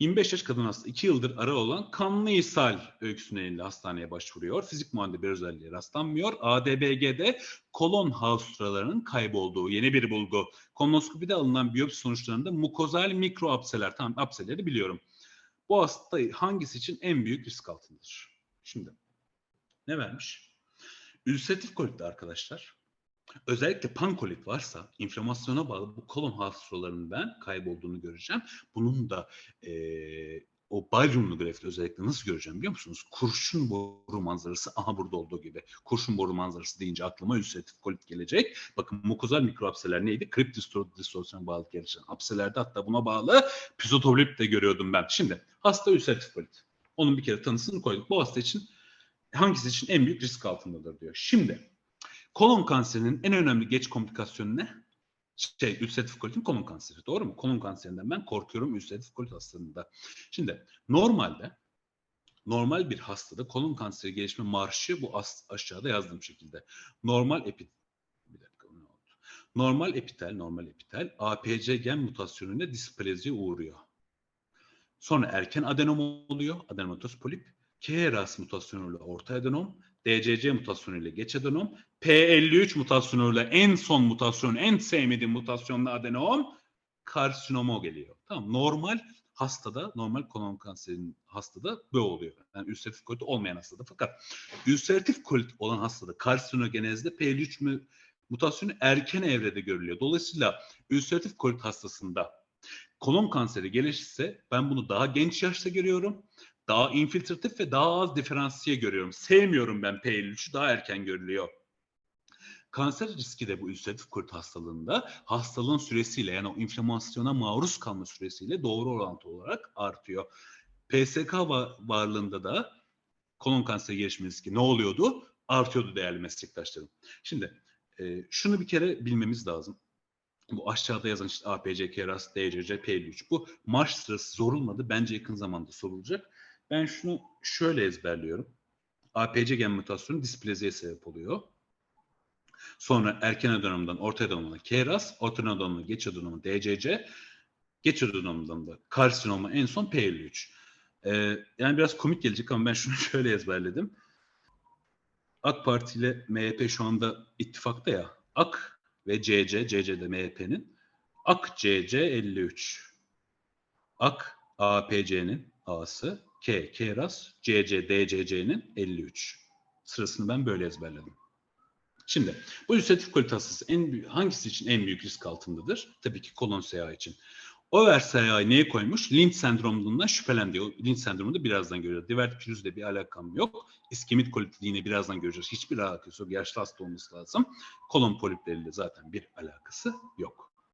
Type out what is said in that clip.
25 yaş kadın hasta 2 yıldır ara olan kanlı ishal öyküsü nedeniyle hastaneye başvuruyor. Fizik muayene bir özelliğe rastlanmıyor. ADBG'de kolon haustralarının kaybolduğu yeni bir bulgu. Kolonoskopide alınan biyopsi sonuçlarında mukozal mikro apseler, tamam apseleri biliyorum. Bu hasta hangisi için en büyük risk altındadır? Şimdi ne vermiş? Ülseratif kolitte arkadaşlar özellikle pankolit varsa inflamasyona bağlı bu kolon hastalarının ben kaybolduğunu göreceğim. Bunun da eee o baryumlu grafit özellikle nasıl göreceğim biliyor musunuz? Kurşun boru manzarası aha burada olduğu gibi. Kurşun boru manzarası deyince aklıma ülseratif kolit gelecek. Bakın mukozal mikroapseler neydi? Krip distorsiyona bağlı gelişen apselerde hatta buna bağlı pizotolip de görüyordum ben. Şimdi hasta ülseratif kolit. Onun bir kere tanısını koyduk. Bu hasta için hangisi için en büyük risk altındadır diyor. Şimdi kolon kanserinin en önemli geç komplikasyonu ne? Şey, ülseratif kolitin kolon kanseri. Doğru mu? Kolon kanserinden ben korkuyorum ülseratif kolit hastalığında. Şimdi normalde normal bir hastada kolon kanseri gelişme marşı bu aşağıda yazdığım şekilde. Normal epi bir dakika ne oldu? Normal epitel, normal epitel APC gen mutasyonuyla displaziye uğruyor. Sonra erken adenom oluyor, adenomatoz polip. KRAS mutasyonuyla orta adenom, DCC mutasyonuyla geç adenom, P53 mutasyonuyla en son mutasyon, en sevmediğim mutasyonla adenom karsinoma geliyor. Tamam normal hastada, normal kolon kanserinin hastada böyle oluyor. Yani ülseratif kolit olmayan hastada. Fakat ülseratif kolit olan hastada karsinogenezde P53 mü- mutasyonu erken evrede görülüyor. Dolayısıyla ülseratif kolit hastasında kolon kanseri gelişirse ben bunu daha genç yaşta görüyorum. Daha infiltratif ve daha az diferansiye görüyorum. Sevmiyorum ben P53'ü daha erken görülüyor. Kanser riski de bu ülseratif kolit hastalığında hastalığın süresiyle yani o inflamasyona maruz kalma süresiyle doğru orantılı olarak artıyor. PSK va- varlığında da kolon kanseri gelişme riski ne oluyordu? Artıyordu değerli meslektaşlarım. Şimdi e, şunu bir kere bilmemiz lazım. Bu aşağıda yazan işte APC, KRAS, DCC, P53. Bu marş sırası sorulmadı. Bence yakın zamanda sorulacak. Ben şunu şöyle ezberliyorum. APC gen mutasyonu displaziye sebep oluyor. Sonra erken adenomdan orta adenomuna KRAS, orta adenomdan geç adenoma DCC, geç adenomdan da karsinoma en son P53. Ee, yani biraz komik gelecek ama ben şunu şöyle ezberledim. AK Parti ile MHP şu anda ittifakta ya. AK ve CC, CC'de MHP'nin. AK CC 53. AK APC'nin A'sı. K, KRAS, CC, DCC'nin 53. Sırasını ben böyle ezberledim. Şimdi bu ülseratif kolit hastası en büyük- hangisi için en büyük risk altındadır? Tabii ki kolon SAA için. Over SAA'yı neye koymuş? Lynch sendromundan şüphelendi. O Lynch sendromunu da birazdan göreceğiz. Divertikülüzle bir alakam yok. İskemit kolitliğini birazdan göreceğiz. Hiçbir alakası yok. Yaşlı hasta olması lazım. Kolon polipleriyle zaten bir alakası yok.